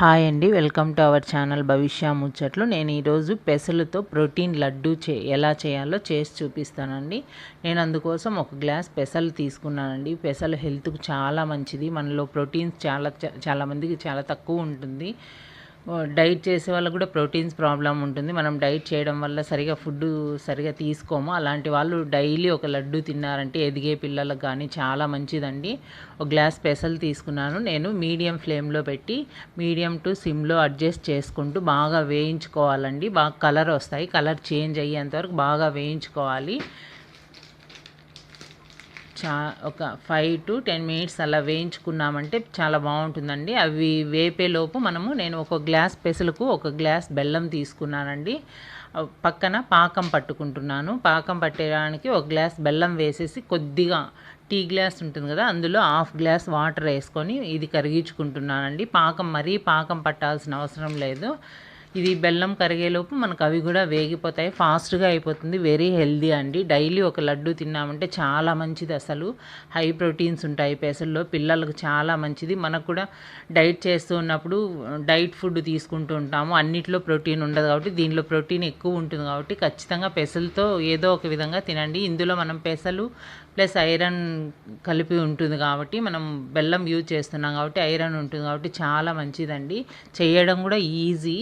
Hi అండి welcome to our channel Bhavishya Muchatlu. నేను ఈరోజు పెసలతో ప్రోటీన్ లడ్డు చే ఎలా చేయాలో చేసి చూపిస్తానండి. నేను అందుకోసం ఒక గ్లాస్ పెసలు తీసుకున్నానండి. పెసలు హెల్త్కు చాలా మంచిది. మనలో ప్రోటీన్స్ చాలా చాలామందికి చాలా తక్కువ ఉంటుంది. డైట్ చేసే వాళ్ళకు కూడా ప్రోటీన్స్ ప్రాబ్లం ఉంటుంది. మనం డైట్ చేయడం వల్ల సరిగా ఫుడ్ సరిగా తీసుకోము. అలాంటి వాళ్ళు డైలీ ఒక లడ్డు తిన్నారంటే ఎదిగే పిల్లలకు కానీ చాలా మంచిదండి. ఒక గ్లాస్ పెసలు తీసుకున్నాను. నేను మీడియం ఫ్లేమ్లో పెట్టి మీడియం టు సిమ్లో అడ్జస్ట్ చేసుకుంటూ బాగా వేయించుకోవాలండి. బాగా కలర్ వస్తాయి. కలర్ చేంజ్ అయ్యేంతవరకు బాగా వేయించుకోవాలి. చా ఒక ఫైవ్ టు టెన్ మినిట్స్ అలా వేయించుకున్నామంటే చాలా బాగుంటుందండి. అవి వేపేలోపు మనము నేను ఒక గ్లాస్ పెసలకు ఒక గ్లాస్ బెల్లం తీసుకున్నానండి. పక్కన పాకం పట్టుకుంటున్నాను. పాకం పట్టడానికి ఒక గ్లాస్ బెల్లం వేసేసి కొద్దిగా టీ గ్లాస్ ఉంటుంది కదా అందులో హాఫ్ గ్లాస్ వాటర్ వేసుకొని ఇది కరిగించుకుంటున్నానండి. పాకం మరీ పాకం పట్టాల్సిన అవసరం లేదు. ఇది బెల్లం కరిగేలోపు మనకు అవి కూడా వేగిపోతాయి. ఫాస్ట్గా అయిపోతుంది. వెరీ హెల్దీ అండి. డైలీ ఒక లడ్డు తిన్నామంటే చాలా మంచిది అసలు. హై ప్రోటీన్స్ ఉంటాయి పెసల్లో. పిల్లలకు చాలా మంచిది. మనకు కూడా డైట్ చేస్తూ ఉన్నప్పుడు డైట్ ఫుడ్ తీసుకుంటూ ఉంటాము. అన్నిట్లో ప్రోటీన్ ఉండదు కాబట్టి దీనిలో ప్రోటీన్ ఎక్కువ ఉంటుంది కాబట్టి ఖచ్చితంగా పెసలతో ఏదో ఒక విధంగా తినండి. ఇందులో మనం పెసలు ప్లస్ ఐరన్ కలిపి ఉంటుంది కాబట్టి మనం బెల్లం యూజ్ చేస్తున్నాం కాబట్టి ఐరన్ ఉంటుంది కాబట్టి చాలా మంచిదండి. చేయడం కూడా ఈజీ.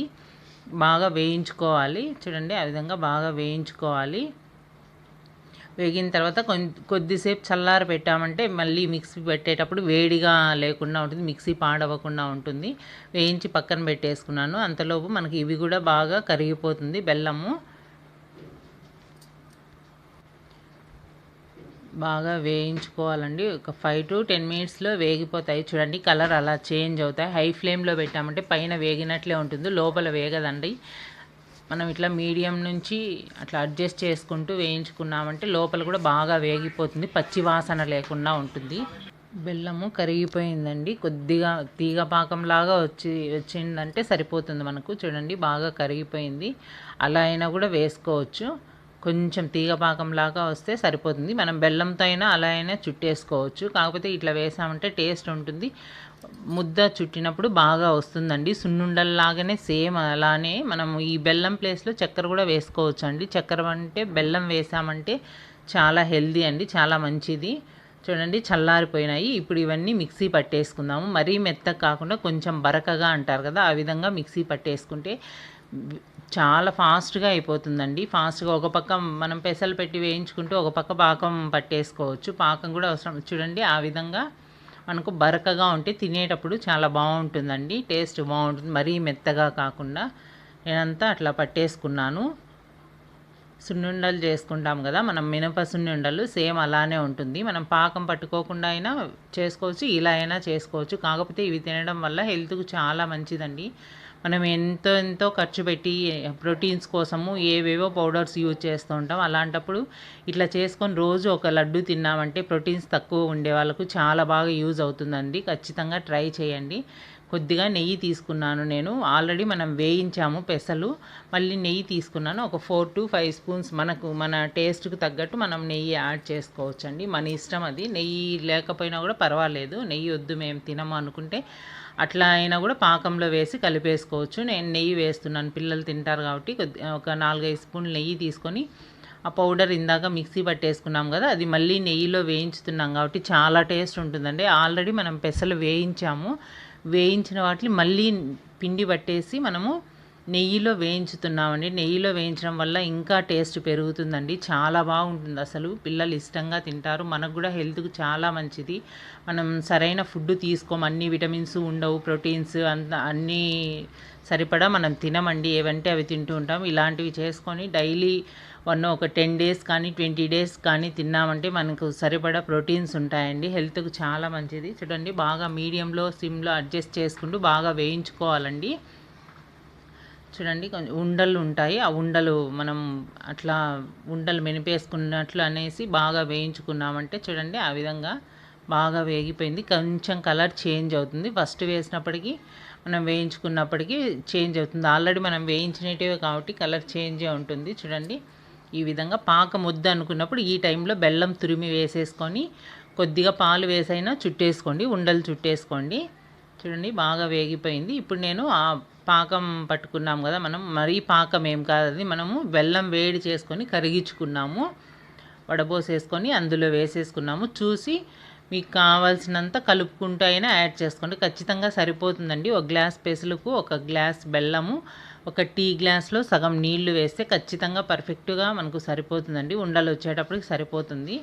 బాగా వేయించుకోవాలి. చూడండి ఆ విధంగా బాగా వేయించుకోవాలి. వేగిన తర్వాత కొద్దిసేపు చల్లార పెట్టామంటే మళ్ళీ మిక్సీ పెట్టేటప్పుడు వేడిగా లేకుండా ఉంటుంది మిక్సీ పాడవకుండా ఉంటుంది. వేయించి పక్కన పెట్టేసుకున్నాను. అంతలోపు మనకి ఇవి కూడా బాగా కరిగిపోతుంది బెల్లము. బాగా వేయించుకోవాలండి. ఒక ఫైవ్ టు టెన్ మినిట్స్లో వేగిపోతాయి. చూడండి కలర్ అలా చేంజ్ అవుతాయి. హై ఫ్లేమ్లో పెట్టామంటే పైన వేగినట్లే ఉంటుంది. లోపల వేగదండి. మనం ఇట్లా మీడియం నుంచి అట్లా అడ్జస్ట్ చేసుకుంటూ వేయించుకున్నామంటే లోపల కూడా బాగా వేగిపోతుంది. పచ్చి వాసన లేకుండా ఉంటుంది. బెల్లము కరిగిపోయిందండి. కొద్దిగా తీగ పాకంలాగా వచ్చి వచ్చిందంటే సరిపోతుంది మనకు. చూడండి బాగా కరిగిపోయింది. అలా అయినా కూడా వేసుకోవచ్చు. కొంచెం తీగ పాకంలాగా వస్తే సరిపోతుంది. మనం బెల్లంతో అయినా అలా అయినా చుట్టేసుకోవచ్చు. కాకపోతే ఇట్లా వేసామంటే టేస్ట్ ఉంటుంది. ముద్ద చుట్టినప్పుడు బాగా వస్తుందండి. సున్నుండల్లాగానే సేమ్ అలానే మనం ఈ బెల్లం ప్లేస్లో చక్కెర కూడా వేసుకోవచ్చు అండి చక్కెర అంటే బెల్లం వేసామంటే చాలా హెల్దీ అండి. చాలా మంచిది. చూడండి చల్లారిపోయినాయి. ఇప్పుడు ఇవన్నీ మిక్సీ పట్టేసుకుందాము. మరీ మెత్తగా కాకుండా కొంచెం బరకగా అంటారు కదా ఆ విధంగా మిక్సీ పట్టేసుకుంటే చాలా ఫాస్ట్గా అయిపోతుందండి. ఫాస్ట్గా ఒక పక్క మనం పెసలు పెట్టి వేయించుకుంటూ ఒక పక్క పాకం పట్టేసుకోవచ్చు. పాకం కూడా అవసరం. చూడండి ఆ విధంగా మనకు బరకగా ఉంటే తినేటప్పుడు చాలా బాగుంటుందండి. టేస్ట్ బాగుంటుంది. మరీ మెత్తగా కాకుండా నేనంతా అట్లా పట్టేసుకున్నాను. సున్నుండలు చేసుకుంటాం కదా మనం మినప సున్నుండలు సేమ్ అలానే ఉంటుంది. మనం పాకం పట్టుకోకుండా అయినా చేసుకోవచ్చు ఇలా అయినా చేసుకోవచ్చు. కాకపోతే ఇవి తినడం వల్ల హెల్త్కు చాలా మంచిదండి. మనం ఎంతో ఎంతో ఖర్చు పెట్టి ప్రోటీన్స్ కోసము ఏవేవో పౌడర్స్ యూజ్ చేస్తూ ఉంటాం. అలాంటప్పుడు ఇట్లా చేసుకొని రోజు ఒక లడ్డు తిన్నామంటే ప్రోటీన్స్ తక్కువ ఉండే వాళ్ళకు చాలా బాగా యూజ్ అవుతుందండి. ఖచ్చితంగా ట్రై చేయండి. కొద్దిగా నెయ్యి తీసుకున్నాను నేను. ఆల్రెడీ మనం వేయించాము పెసలు. మళ్ళీ నెయ్యి తీసుకున్నాను. ఒక ఫోర్ టు ఫైవ్ స్పూన్స్ మనకు మన టేస్ట్కి తగ్గట్టు మనం నెయ్యి యాడ్ చేసుకోవచ్చండి. మన ఇష్టం అది. నెయ్యి లేకపోయినా కూడా పర్వాలేదు. నెయ్యి వద్దు మేము తినము అనుకుంటే అట్లా అయినా కూడా పాకంలో వేసి చేసుకోవచ్చు నేను నెయ్యి వేస్తున్నాను. పిల్లలు తింటారు కాబట్టి ఒక నాలుగైదు స్పూన్లు నెయ్యి తీసుకొని ఆ పౌడర్ ఇందాక మిక్సీ పట్టేసుకున్నాం కదా అది మళ్ళీ నెయ్యిలో వేయించుతున్నాం కాబట్టి చాలా టేస్ట్ ఉంటుందండి. ఆల్రెడీ మనం పెసలు వేయించాము. వేయించిన వాటిని మళ్ళీ పిండి పట్టేసి మనము నెయ్యిలో వేయించుతున్నామండి. నెయ్యిలో వేయించడం వల్ల ఇంకా టేస్ట్ పెరుగుతుందండి. చాలా బాగుంటుంది అసలు. పిల్లలు ఇష్టంగా తింటారు. మనకు కూడా హెల్త్కు చాలా మంచిది. మనం సరైన ఫుడ్ తీసుకోం అన్ని విటమిన్స్ ఉండవు. ప్రోటీన్స్ అంత అన్నీ సరిపడా మనం తినమండి. ఏవంటే అవి తింటూ ఉంటాం. ఇలాంటివి చేసుకొని డైలీ వన్ ఒక టెన్ డేస్ కానీ ట్వంటీ డేస్ కానీ తిన్నామంటే మనకు సరిపడా ప్రోటీన్స్ ఉంటాయండి. హెల్త్కు చాలా మంచిది. చూడండి బాగా మీడియంలో సిమ్లో అడ్జస్ట్ చేసుకుంటూ బాగా వేయించుకోవాలండి. చూడండి కొంచెం ఉండలు ఉంటాయి. ఆ ఉండలు మనం అట్లా ఉండలు మెనిపేసుకున్నట్లు అనేసి బాగా వేయించుకున్నామంటే చూడండి ఆ విధంగా బాగా వేగిపోయింది. కొంచెం కలర్ చేంజ్ అవుతుంది. ఫస్ట్ వేసినప్పటికీ మనం వేయించుకున్నప్పటికీ చేంజ్ అవుతుంది. ఆల్రెడీ మనం వేయించినటివే కాబట్టి కలర్ చేంజే ఉంటుంది. చూడండి ఈ విధంగా పాక ముద్ద అనుకున్నప్పుడు ఈ టైంలో బెల్లం తురిమి వేసేసుకొని కొద్దిగా పాలు వేసైనా చుట్టేసుకోండి ఉండలు చుట్టేసుకోండి. చూడండి బాగా వేగిపోయింది. ఇప్పుడు నేను ఆ పాకం పట్టుకున్నాం కదా మనం మరీ పాకం ఏం కాదు మనము బెల్లం వేడి చేసుకొని కరిగించుకున్నాము. వడబోసేసుకొని అందులో వేసేసుకున్నాము. చూసి మీకు కావాల్సినంత కలుపుకుంటూ అయినా యాడ్ చేసుకోండి. ఖచ్చితంగా సరిపోతుందండి. ఒక గ్లాస్ పెసులకు ఒక గ్లాస్ బెల్లము ఒక టీ గ్లాస్లో సగం నీళ్ళు వేస్తే ఖచ్చితంగా పర్ఫెక్ట్గా మనకు సరిపోతుందండి. ఉండలు వచ్చేటప్పటికి సరిపోతుంది.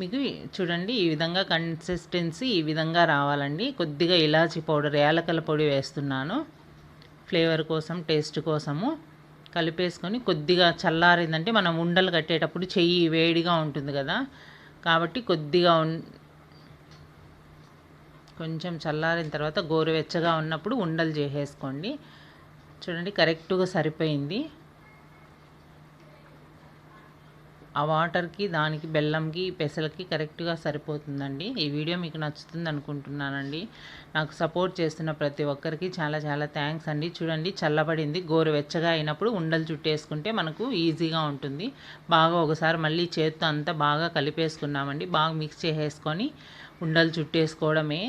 మీకు చూడండి ఈ విధంగా కన్సిస్టెన్సీ ఈ విధంగా రావాలండి. కొద్దిగా ఇలాచి పౌడర్ యాలకల పొడి వేస్తున్నాను. ఫ్లేవర్ కోసం టేస్ట్ కోసము కలిపేసుకొని కొద్దిగా చల్లారిందంటే మనం ఉండలు కట్టేటప్పుడు చెయ్యి వేడిగా ఉంటుంది కదా. కాబట్టి కొద్దిగా కొంచెం చల్లారిన తర్వాత గోరువెచ్చగా ఉన్నప్పుడు ఉండలు చేసేసుకోండి. చూడండి కరెక్ట్గా సరిపోయింది. ఆ వాటర్కి దానికి బెల్లంకి పెసలకి కరెక్ట్గా సరిపోతుందండి. ఈ వీడియో మీకు నచ్చుతుంది అనుకుంటున్నానండి. నాకు సపోర్ట్ చేస్తున్న ప్రతి ఒక్కరికి చాలా చాలా థ్యాంక్స్ అండి. చూడండి చల్లబడింది. గోరువెచ్చగా అయినప్పుడు ఉండలు చుట్టేసుకుంటే మనకు ఈజీగా ఉంటుంది. బాగా ఒకసారి మళ్ళీ చేత్తో అంతా బాగా కలిపేసుకున్నామండి. బాగా మిక్స్ చేసేసుకొని ఉండలు చుట్టేసుకోవడమే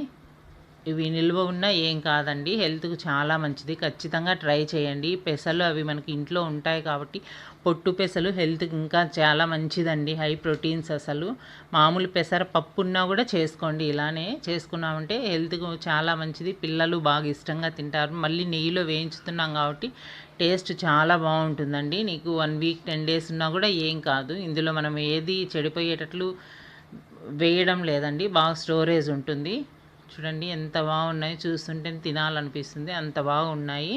ఇవి నిల్వ ఉన్నా ఏం కాదండి. హెల్త్కు చాలా మంచిది. ఖచ్చితంగా ట్రై చేయండి. పెసలు అవి మనకి ఇంట్లో ఉంటాయి కాబట్టి పొట్టు పెసలు హెల్త్కి ఇంకా చాలా మంచిదండి. హై ప్రోటీన్స్ అసలు. మామూలు పెసర పప్పు ఉన్నా కూడా చేసుకోండి. ఇలానే చేసుకున్నామంటే హెల్త్కు చాలా మంచిది. పిల్లలు బాగా ఇష్టంగా తింటారు. మళ్ళీ నెయ్యిలో వేయించుతున్నాం కాబట్టి టేస్ట్ చాలా బాగుంటుందండి. నీకు వన్ వీక్ టెన్ డేస్ ఉన్నా కూడా ఏం కాదు. ఇందులో మనం ఏది చెడిపోయేటట్లు వేయడం లేదండి. బాగా స్టోరేజ్ ఉంటుంది. చూడండి ఎంత బాగున్నాయి చూస్తుంటే తినాలనిపిస్తుంది. అంత బాగున్నాయి.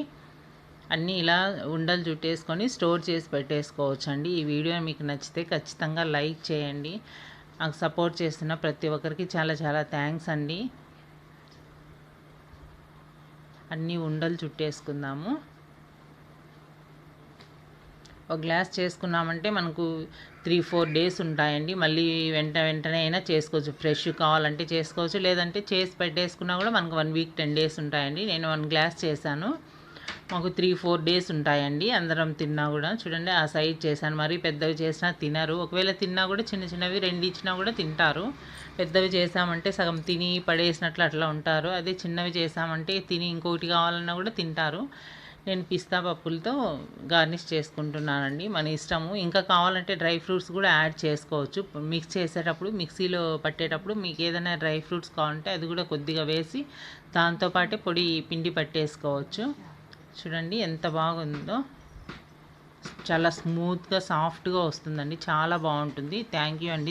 అన్నీ ఇలా ఉండలు చుట్టేసుకొని స్టోర్ చేసి పెట్టేసుకోవచ్చు అండి ఈ వీడియో మీకు నచ్చితే ఖచ్చితంగా లైక్ చేయండి. నాకు సపోర్ట్ చేస్తున్న ప్రతి ఒక్కరికి చాలా చాలా థ్యాంక్స్ అండి. అన్నీ ఉండలు చుట్టేసుకుందాము. ఒక గ్లాస్ చేసుకున్నామంటే మనకు త్రీ ఫోర్ డేస్ ఉంటాయండి. మళ్ళీ వెంట వెంటనే అయినా చేసుకోవచ్చు. ఫ్రెష్ కావాలంటే చేసుకోవచ్చు. లేదంటే చేసి పెట్టేసుకున్నా కూడా మనకు వన్ వీక్ టెన్ డేస్ ఉంటాయండి. నేను వన్ గ్లాస్ చేశాను. మాకు త్రీ ఫోర్ డేస్ ఉంటాయండి. అందరం తిన్నా కూడా. చూడండి ఆ సైజ్ చేశాను. మరి పెద్దవి చేసినా తినరు. ఒకవేళ తిన్నా కూడా చిన్న చిన్నవి రెండు ఇచ్చినా కూడా తింటారు. పెద్దవి చేసామంటే సగం తిని పడేసినట్లు అట్లా ఉంటారు. అదే చిన్నవి చేసామంటే తిని ఇంకొకటి కావాలన్నా కూడా తింటారు. నేను పిస్తా పప్పులతో గార్నిష్ చేసుకుంటున్నానండి. మన ఇష్టము. ఇంకా కావాలంటే డ్రై ఫ్రూట్స్ కూడా యాడ్ చేసుకోవచ్చు. మిక్స్ చేసేటప్పుడు మిక్సీలో పట్టేటప్పుడు మీకు ఏదైనా డ్రై ఫ్రూట్స్ కావాలంటే అది కూడా కొద్దిగా వేసి దాంతోపాటే పొడి పిండి పట్టేసుకోవచ్చు. చూడండి ఎంత బాగుందో. చాలా స్మూత్గా సాఫ్ట్గా వస్తుందండి. చాలా బాగుంటుంది. థ్యాంక్ యూ అండి.